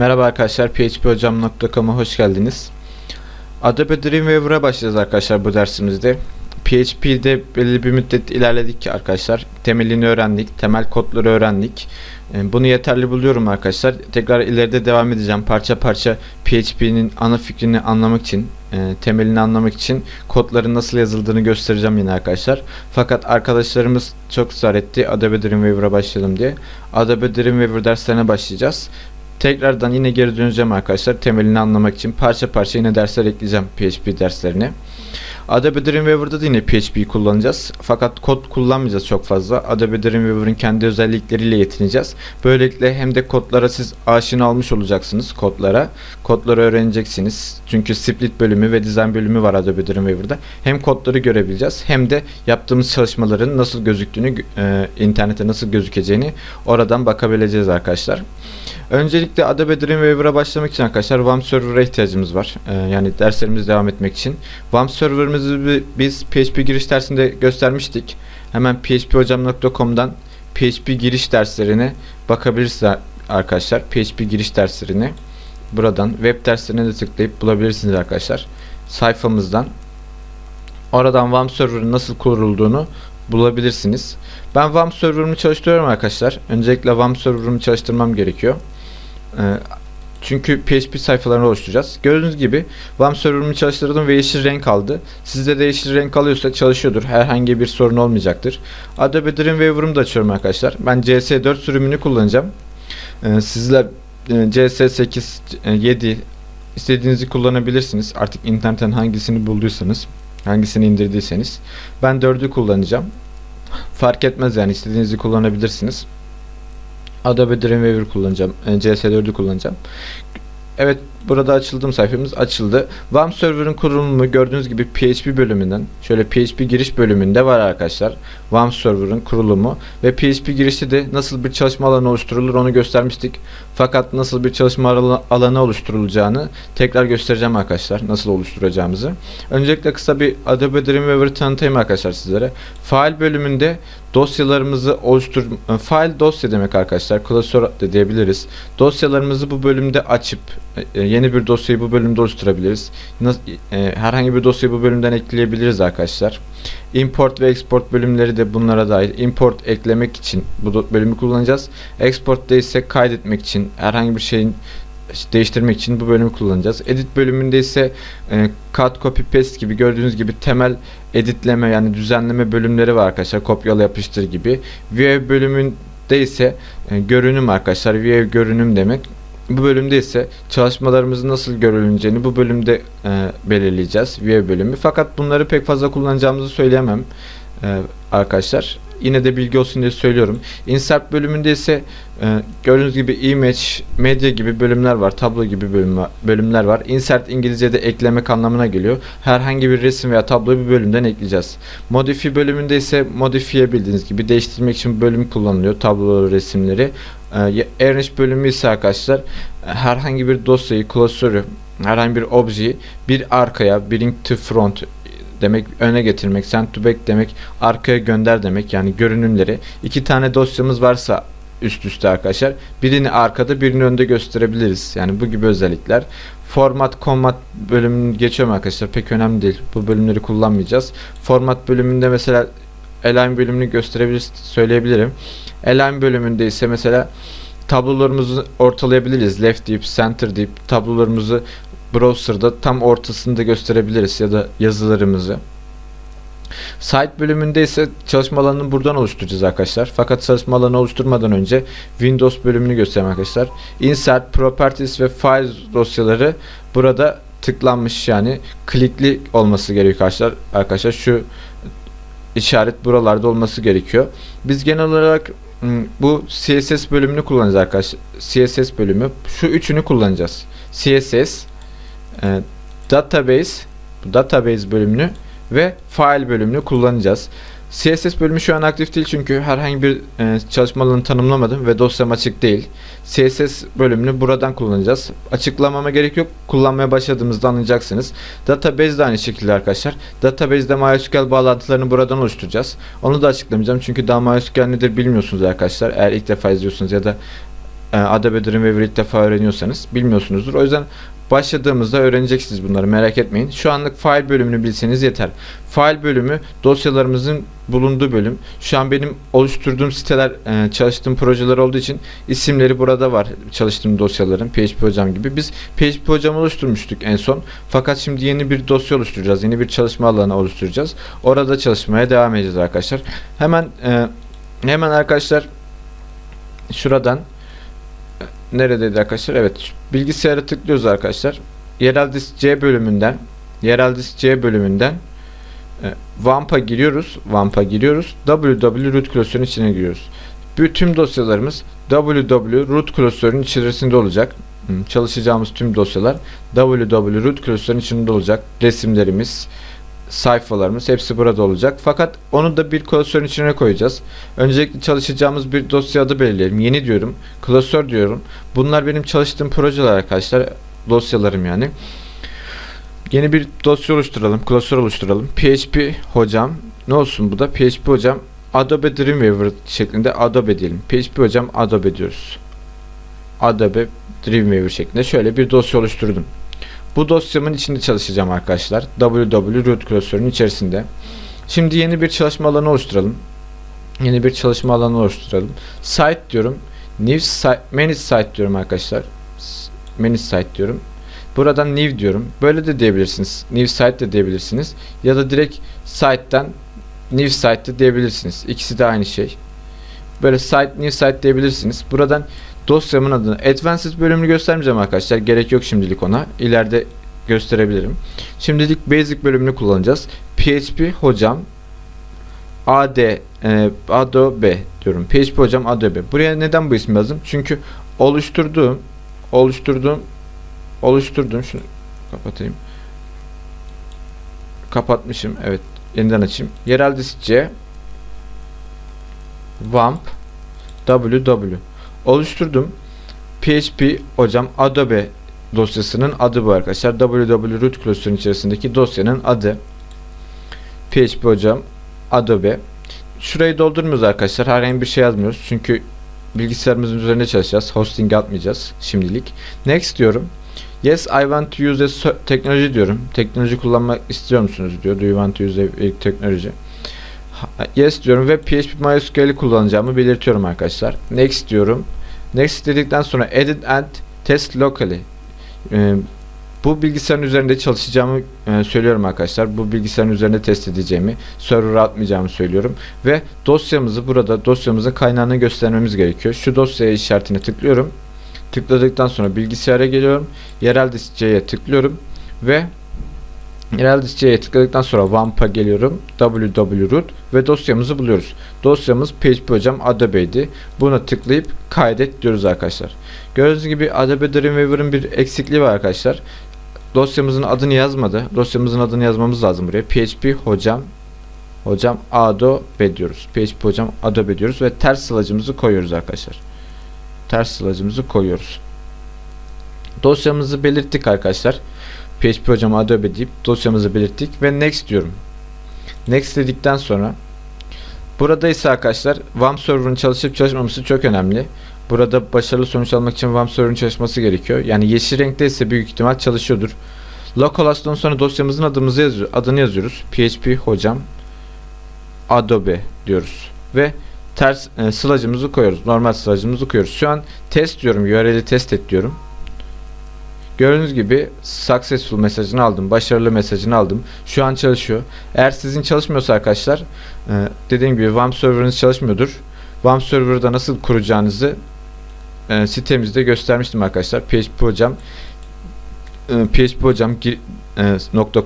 Merhaba arkadaşlar, phphocam.com'a hoş geldiniz. Adobe Dreamweaver'a başlayacağız arkadaşlar bu dersimizde. PHP'de belli bir müddet ilerledik arkadaşlar. Temelini öğrendik, temel kodları öğrendik. Ee, Bunu yeterli buluyorum arkadaşlar. Tekrar ileride devam edeceğim. Parça parça PHP'nin ana fikrini anlamak için, e, temelini anlamak için kodların nasıl yazıldığını göstereceğim yine arkadaşlar. Fakat arkadaşlarımız çok ısrar etti Adobe Dreamweaver'a başlayalım diye. Adobe Dreamweaver derslerine başlayacağız. Tekrardan yine geri döneceğim arkadaşlar temelini anlamak için parça parça yine dersler ekleyeceğim PHP derslerine. Adobe Dreamweaver'da da yine PHP kullanacağız. Fakat kod kullanmayacağız çok fazla. Adobe Dreamweaver'ın kendi özellikleriyle yetineceğiz. Böylelikle hem de kodlara siz aşina olmuş olacaksınız kodlara. Kodları öğreneceksiniz. Çünkü split bölümü ve dizayn bölümü var Adobe Dreamweaver'da. Hem kodları görebileceğiz hem de yaptığımız çalışmaların nasıl gözüktüğünü, e, internete nasıl gözükeceğini oradan bakabileceğiz arkadaşlar. Öncelikle Adobe Dreamweaver'a başlamak için arkadaşlar WAM server'a ihtiyacımız var. Ee, yani derslerimiz devam etmek için. WAM server'ımızı bi- biz PHP giriş dersinde göstermiştik. Hemen phphocam.com'dan PHP giriş derslerine bakabilirsiniz arkadaşlar. PHP giriş derslerine buradan web derslerine de tıklayıp bulabilirsiniz arkadaşlar. Sayfamızdan oradan WAM server'ın nasıl kurulduğunu bulabilirsiniz. Ben WAM server'ımı çalıştırıyorum arkadaşlar. Öncelikle WAM server'ımı çalıştırmam gerekiyor. Ee, çünkü PHP sayfalarını oluşturacağız. Gördüğünüz gibi WAM server'ımı çalıştırdım ve yeşil renk aldı. Sizde de yeşil renk alıyorsa çalışıyordur. Herhangi bir sorun olmayacaktır. Adobe Dreamweaver'ımı da açıyorum arkadaşlar. Ben CS4 sürümünü kullanacağım. Ee, sizler e, CS8, e, 7 istediğinizi kullanabilirsiniz. Artık internetten hangisini bulduysanız, hangisini indirdiyseniz. Ben 4'ü kullanacağım. Fark etmez yani istediğinizi kullanabilirsiniz. Adobe Dreamweaver kullanacağım. e, CS4'ü kullanacağım. Evet burada açıldım sayfamız açıldı. WAM server'ın kurulumu gördüğünüz gibi PHP bölümünden şöyle PHP giriş bölümünde var arkadaşlar. WAM server'ın kurulumu ve PHP girişte de nasıl bir çalışma alanı oluşturulur onu göstermiştik. Fakat nasıl bir çalışma ala- alanı oluşturulacağını tekrar göstereceğim arkadaşlar. Nasıl oluşturacağımızı. Öncelikle kısa bir Adobe Dreamweaver tanıtayım arkadaşlar sizlere. Fail bölümünde dosyalarımızı oluştur e, fail dosya demek arkadaşlar. Klasör de diyebiliriz. Dosyalarımızı bu bölümde açıp e, yeni bir dosyayı bu bölümde oluşturabiliriz. E, herhangi bir dosyayı bu bölümden ekleyebiliriz arkadaşlar. Import ve export bölümleri de bunlara dahil. Import eklemek için bu bölümü kullanacağız. Export ise kaydetmek için herhangi bir şeyin değiştirmek için bu bölümü kullanacağız. Edit bölümünde ise e, cut, copy, paste gibi gördüğünüz gibi temel editleme yani düzenleme bölümleri var arkadaşlar. Kopyala yapıştır gibi. View bölümünde ise e, görünüm arkadaşlar. View görünüm demek. Bu bölümde ise çalışmalarımızın nasıl görüleceğini bu bölümde e, belirleyeceğiz. View bölümü. Fakat bunları pek fazla kullanacağımızı söyleyemem e, arkadaşlar. Yine de bilgi olsun diye söylüyorum. Insert bölümünde ise e, gördüğünüz gibi image, medya gibi bölümler var. Tablo gibi bölümler var. Insert İngilizce'de eklemek anlamına geliyor. Herhangi bir resim veya tabloyu bir bölümden ekleyeceğiz. Modify bölümünde ise modifiye bildiğiniz gibi değiştirmek için bölüm kullanılıyor. Tabloları, resimleri. E, Arrange bölümü ise arkadaşlar e, herhangi bir dosyayı, klasörü, herhangi bir objeyi bir arkaya, bring to front demek öne getirmek, send to back demek arkaya gönder demek yani görünümleri. iki tane dosyamız varsa üst üste arkadaşlar birini arkada birini önde gösterebiliriz. Yani bu gibi özellikler. Format, commat bölümünü geçiyorum arkadaşlar. Pek önemli değil. Bu bölümleri kullanmayacağız. Format bölümünde mesela align bölümünü gösterebilir, söyleyebilirim. Align bölümünde ise mesela tablolarımızı ortalayabiliriz. Left deyip, center deyip tablolarımızı browser'da tam ortasında gösterebiliriz ya da yazılarımızı. Site bölümünde ise çalışma alanını buradan oluşturacağız arkadaşlar. Fakat çalışma alanı oluşturmadan önce Windows bölümünü göstereyim arkadaşlar. Insert, Properties ve Files dosyaları burada tıklanmış yani klikli olması gerekiyor arkadaşlar. Arkadaşlar şu işaret buralarda olması gerekiyor. Biz genel olarak bu CSS bölümünü kullanacağız arkadaşlar. CSS bölümü. Şu üçünü kullanacağız. CSS, e, database, database bölümünü ve file bölümünü kullanacağız. CSS bölümü şu an aktif değil çünkü herhangi bir e, çalışma alanını tanımlamadım ve dosyam açık değil. CSS bölümünü buradan kullanacağız. Açıklamama gerek yok. Kullanmaya başladığımızda anlayacaksınız. Database de aynı şekilde arkadaşlar. Database'de MySQL bağlantılarını buradan oluşturacağız. Onu da açıklamayacağım çünkü daha MySQL nedir bilmiyorsunuz arkadaşlar. Eğer ilk defa izliyorsunuz ya da Adobe Dreamweaver ilk defa öğreniyorsanız bilmiyorsunuzdur. O yüzden başladığımızda öğreneceksiniz bunları merak etmeyin. Şu anlık file bölümünü bilseniz yeter. File bölümü dosyalarımızın bulunduğu bölüm. Şu an benim oluşturduğum siteler, e, çalıştığım projeler olduğu için isimleri burada var. Çalıştığım dosyaların PHP hocam gibi. Biz PHP hocam oluşturmuştuk en son. Fakat şimdi yeni bir dosya oluşturacağız. Yeni bir çalışma alanı oluşturacağız. Orada çalışmaya devam edeceğiz arkadaşlar. Hemen e, hemen arkadaşlar şuradan neredeydi arkadaşlar? Evet. Bilgisayara tıklıyoruz arkadaşlar. Yerel disk C bölümünden yerel disk C bölümünden e, WAMP'a giriyoruz. WAMP'a giriyoruz. www root klasörünün içine giriyoruz. Bütün dosyalarımız www root klasörünün içerisinde olacak. Çalışacağımız tüm dosyalar www root klasörünün içinde olacak. Resimlerimiz, sayfalarımız hepsi burada olacak. Fakat onu da bir klasörün içine koyacağız. Öncelikle çalışacağımız bir dosya adı belirleyelim. Yeni diyorum. Klasör diyorum. Bunlar benim çalıştığım projeler arkadaşlar. Dosyalarım yani. Yeni bir dosya oluşturalım. Klasör oluşturalım. PHP hocam. Ne olsun bu da? PHP hocam Adobe Dreamweaver şeklinde Adobe diyelim. PHP hocam Adobe diyoruz. Adobe Dreamweaver şeklinde şöyle bir dosya oluşturdum. Bu dosyamın içinde çalışacağım arkadaşlar. www root klasörünün içerisinde. Şimdi yeni bir çalışma alanı oluşturalım. Yeni bir çalışma alanı oluşturalım. Site diyorum. New site, manage site diyorum arkadaşlar. Manage site diyorum. Buradan new diyorum. Böyle de diyebilirsiniz. New site de diyebilirsiniz. Ya da direkt site'den new site de diyebilirsiniz. İkisi de aynı şey. Böyle site new site diyebilirsiniz. Buradan dosyamın adını Advanced bölümünü göstermeyeceğim arkadaşlar. Gerek yok şimdilik ona. İleride gösterebilirim. Şimdilik Basic bölümünü kullanacağız. PHP hocam AD e, Adobe diyorum. PHP hocam Adobe. Buraya neden bu ismi yazdım? Çünkü oluşturduğum oluşturduğum oluşturduğum şunu kapatayım. Kapatmışım. Evet. Yeniden açayım. Yerel disk C WAMP WW oluşturdum. PHP hocam Adobe dosyasının adı bu arkadaşlar. www root klasörün içerisindeki dosyanın adı. PHP hocam Adobe. Şurayı doldurmuyoruz arkadaşlar. Herhangi bir şey yazmıyoruz. Çünkü bilgisayarımızın üzerinde çalışacağız. Hosting atmayacağız şimdilik. Next diyorum. Yes, I want to use a teknoloji diyorum. Teknoloji kullanmak istiyor musunuz diyor. Do you want to use a? Ha- Yes diyorum ve PHP MySQL'i kullanacağımı belirtiyorum arkadaşlar. Next diyorum. Next dedikten sonra edit and test locally. Ee, bu bilgisayarın üzerinde çalışacağımı e, söylüyorum arkadaşlar. Bu bilgisayarın üzerinde test edeceğimi, server'a atmayacağımı söylüyorum. Ve dosyamızı burada dosyamızın kaynağını göstermemiz gerekiyor. Şu dosyaya işaretine tıklıyorum. Tıkladıktan sonra bilgisayara geliyorum. Yerel disk C'ye tıklıyorum ve yerel disk C'ye tıkladıktan sonra WAMP'a geliyorum. www ve dosyamızı buluyoruz. Dosyamız PHP hocam Adobe'ydi. Buna tıklayıp kaydet diyoruz arkadaşlar. Gördüğünüz gibi Adobe Dreamweaver'ın bir eksikliği var arkadaşlar. Dosyamızın adını yazmadı. Dosyamızın adını yazmamız lazım buraya. PHP hocam hocam Adobe diyoruz. PHP hocam Adobe diyoruz ve ters sılacımızı koyuyoruz arkadaşlar. Ters sılacımızı koyuyoruz. Dosyamızı belirttik arkadaşlar. PHP hocam Adobe deyip dosyamızı belirttik ve next diyorum. Next dedikten sonra burada ise arkadaşlar WAMP server'ın çalışıp çalışmaması çok önemli. Burada başarılı sonuç almak için WAMP server'ın çalışması gerekiyor. Yani yeşil renkte ise büyük ihtimal çalışıyordur. Localhost'tan sonra dosyamızın adımızı yazıyor, adını yazıyoruz. PHP hocam Adobe diyoruz. Ve ters e, sılacımızı koyuyoruz. Normal sılacımızı koyuyoruz. Şu an test diyorum. URL'i test et diyorum. Gördüğünüz gibi successful mesajını aldım. Başarılı mesajını aldım. Şu an çalışıyor. Eğer sizin çalışmıyorsa arkadaşlar e, dediğim gibi WAMP serverınız çalışmıyordur. WAMP server'da nasıl kuracağınızı e, sitemizde göstermiştim arkadaşlar. PHP hocam PHP hocam gir, e,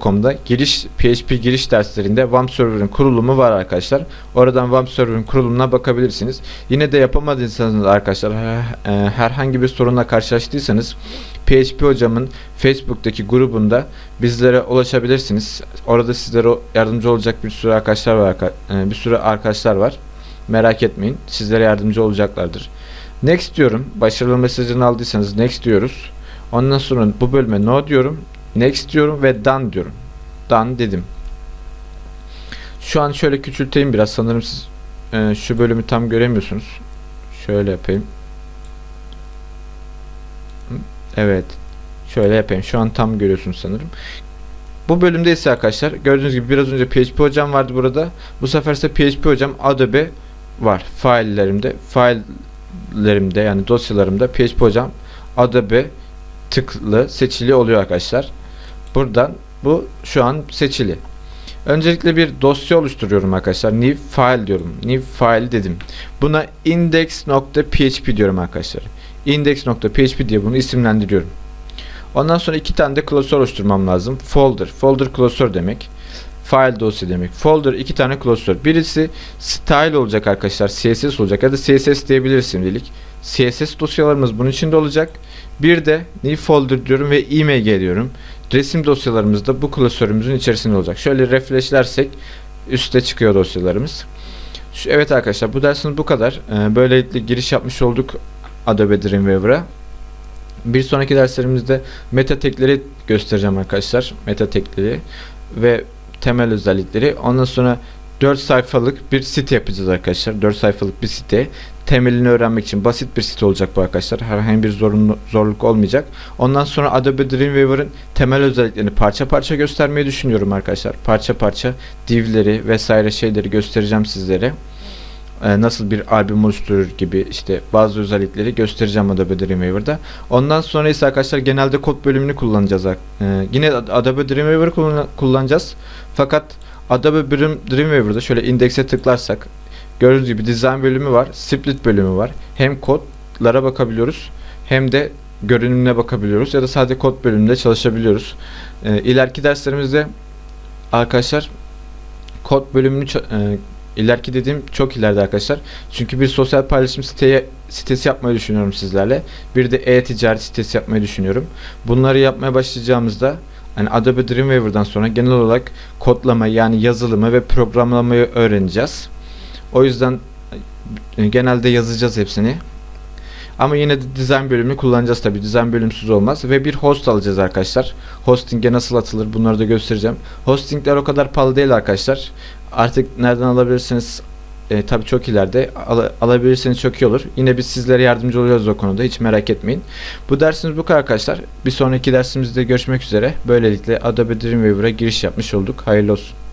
.com'da giriş PHP giriş derslerinde WAMP server'ın kurulumu var arkadaşlar. Oradan WAMP server'ın kurulumuna bakabilirsiniz. Yine de yapamadıysanız arkadaşlar e, herhangi bir sorunla karşılaştıysanız PHP hocamın Facebook'taki grubunda bizlere ulaşabilirsiniz. Orada sizlere yardımcı olacak bir sürü arkadaşlar var. e, Bir sürü arkadaşlar var. Merak etmeyin. Sizlere yardımcı olacaklardır. Next diyorum. Başarılı mesajını aldıysanız next diyoruz. Ondan sonra bu bölüme no diyorum. Next diyorum ve done diyorum. Done dedim. Şu an şöyle küçülteyim biraz. Sanırım siz e, şu bölümü tam göremiyorsunuz. Şöyle yapayım. Evet. Şöyle yapayım. Şu an tam görüyorsunuz sanırım. Bu bölümde ise arkadaşlar gördüğünüz gibi biraz önce PHP hocam vardı burada. Bu sefer ise PHP hocam Adobe var. Faillerimde, faillerimde yani dosyalarımda PHP hocam Adobe tıklı seçili oluyor arkadaşlar. Buradan bu şu an seçili. Öncelikle bir dosya oluşturuyorum arkadaşlar. New file diyorum. New file dedim. Buna index.php diyorum arkadaşlar. Index.php diye bunu isimlendiriyorum. Ondan sonra iki tane de klasör oluşturmam lazım. Folder. Folder klasör demek. File dosya demek. Folder iki tane klasör. Birisi style olacak arkadaşlar. CSS olacak ya da CSS diyebiliriz şimdilik. CSS dosyalarımız bunun içinde olacak. Bir de new folder diyorum ve img diyorum. Resim dosyalarımız da bu klasörümüzün içerisinde olacak. Şöyle refreshlersek üstte çıkıyor dosyalarımız. Evet arkadaşlar bu dersimiz bu kadar. Ee, böylelikle giriş yapmış olduk Adobe Dreamweaver'a. Bir sonraki derslerimizde meta tekleri göstereceğim arkadaşlar. Meta tekleri ve temel özellikleri. Ondan sonra 4 sayfalık bir site yapacağız arkadaşlar. 4 sayfalık bir site. Temelini öğrenmek için basit bir site olacak bu arkadaşlar. Herhangi bir zorunlu, zorluk olmayacak. Ondan sonra Adobe Dreamweaver'ın temel özelliklerini parça parça göstermeyi düşünüyorum arkadaşlar. Parça parça divleri vesaire şeyleri göstereceğim sizlere. Ee, nasıl bir albüm oluşturur gibi işte bazı özellikleri göstereceğim Adobe Dreamweaver'da. Ondan sonra ise arkadaşlar genelde kod bölümünü kullanacağız. Ee, yine Adobe Dreamweaver'ı kullan- kullanacağız. Fakat Adobe Dreamweaver'da şöyle indekse tıklarsak gördüğünüz gibi design bölümü var, split bölümü var. Hem kodlara bakabiliyoruz hem de görünümüne bakabiliyoruz ya da sadece kod bölümünde çalışabiliyoruz. Ee, ileriki derslerimizde arkadaşlar kod bölümünü e, ileriki dediğim çok ileride arkadaşlar. Çünkü bir sosyal paylaşım siteye sitesi yapmayı düşünüyorum sizlerle. Bir de e-ticaret sitesi yapmayı düşünüyorum. Bunları yapmaya başlayacağımızda yani Adobe Dreamweaver'dan sonra genel olarak kodlamayı yani yazılımı ve programlamayı öğreneceğiz. O yüzden e, genelde yazacağız hepsini. Ama yine de design bölümünü kullanacağız tabi. Design bölümsüz olmaz. Ve bir host alacağız arkadaşlar. Hosting'e nasıl atılır bunları da göstereceğim. Hostingler o kadar pahalı değil arkadaşlar. Artık nereden alabilirsiniz e, tabii çok ileride al, alabilirseniz çok iyi olur. Yine biz sizlere yardımcı oluyoruz o konuda hiç merak etmeyin. Bu dersimiz bu kadar arkadaşlar. Bir sonraki dersimizde görüşmek üzere. Böylelikle Adobe Dreamweaver'a giriş yapmış olduk. Hayırlı olsun.